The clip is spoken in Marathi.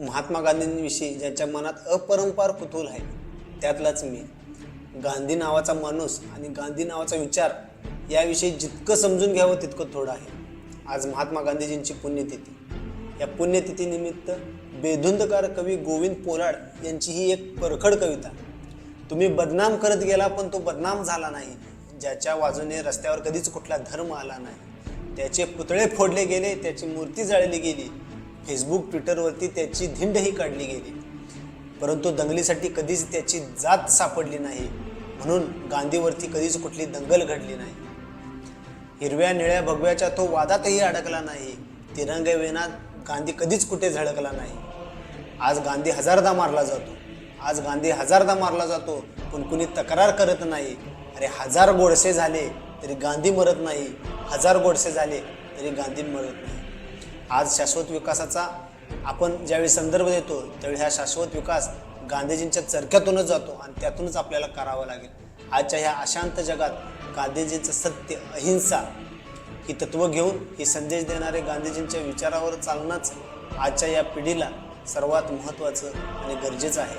महात्मा गांधींविषयी ज्यांच्या मनात अपरंपार कुतूहल आहे त्यातलाच मी. गांधी नावाचा माणूस आणि गांधी नावाचा विचार याविषयी जितकं समजून घ्यावं तितकं थोडं आहे. आज महात्मा गांधीजींची पुण्यतिथी. या पुण्यतिथीनिमित्त बेधुंदकार कवी गोविंद पोलाड यांची ही एक परखड कविता. तुम्ही बदनाम करत गेला पण तो बदनाम झाला नाही. ज्याच्या बाजूने रस्त्यावर कधीच कुठला धर्म आला नाही. त्याचे पुतळे फोडले गेले त्याची मूर्ती जाळली गेली. फेसबुक ट्विटरवरती त्याची धिंडही काढली गेली. परंतु दंगलीसाठी कधीच त्याची जात सापडली नाही. म्हणून गांधीवरती कधीच कुठली दंगल घडली नाही. हिरव्या निळ्या भगव्याच्या तो वादातही अडकला नाही. तिरंगे गांधी कधीच कुठे झळकला नाही. आज गांधी हजारदा मारला जातो. आज गांधी हजारदा मारला जातो. पण कुणी तक्रार करत नाही. अरे हजार गोडसे झाले तरी गांधी मरत नाही. हजार गोडसे झाले तरी गांधी मरत नाही. आज शाश्वत विकासाचा आपण ज्यावेळी संदर्भ देतो त्यावेळी हा शाश्वत विकास गांधीजींच्या चरख्यातूनच जातो आणि त्यातूनच आपल्याला करावा लागेल. आजच्या ह्या अशांत जगात गांधीजींचं सत्य अहिंसा ही तत्त्व घेऊन ही संदेश देणारे गांधीजींच्या विचारावर चालणंच आजच्या या पिढीला सर्वात महत्त्वाचं आणि गरजेचं आहे.